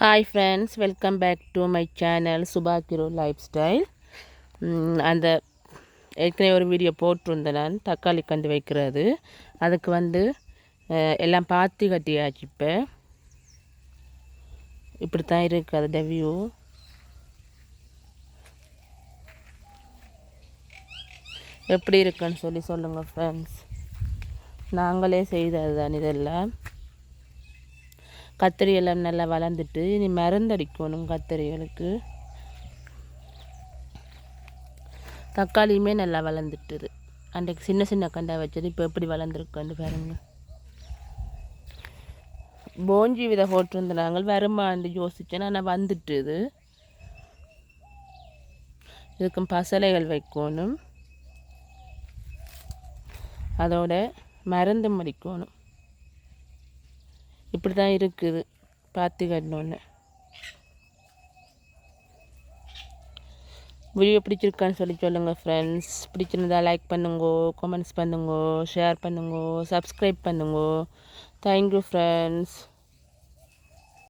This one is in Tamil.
Hi friends welcome back to my channel சுபாக்கிரோ lifestyle அந்த ஏற்கனவே ஒரு வீடியோ போட்டிருந்தேன் நான். தக்காளி கண்டு வைக்கிறது. அதுக்கு வந்து எல்லாம் பாத்தி கட்டியாச்சு இப்போ. இப்படி தான் இருக்குது அது வியூ எப்படி இருக்குன்னு சொல்லி சொல்லுங்கள் ஃப்ரெண்ட்ஸ் நாங்களே செய்தது தான் இதெல்லாம். கத்திரி எல்லாம் நல்லா வளர்ந்துட்டு இனி மருந்தடிக்கணும் கத்திரிகளுக்கு. தக்காளியுமே நல்லா வளர்ந்துட்டுது. அன்றைக்கு சின்ன சின்ன கண்டா வச்சது இப்போ எப்படி வளர்ந்துருக்குன்னு பாருங்க. போஞ்சி விதை போட்டிருந்தாங்க வருமாண்டு யோசித்தேன் ஆனால் வந்துட்டுது. இதுக்கும் பசலைகள் வைக்கணும். அதோட மருந்து மடிக்கணும். இப்படி தான் இருக்குது. பார்த்து கட்டணுன்னு வீடியோ பிடிச்சிருக்கான்னு சொல்லி சொல்லுங்கள் ஃப்ரெண்ட்ஸ் பிடிச்சிருந்தா லைக் பண்ணுங்கோ கமெண்ட்ஸ் பண்ணுங்கோ ஷேர் பண்ணுங்கோ சப்ஸ்கிரைப் பண்ணுங்கோ. Thank you friends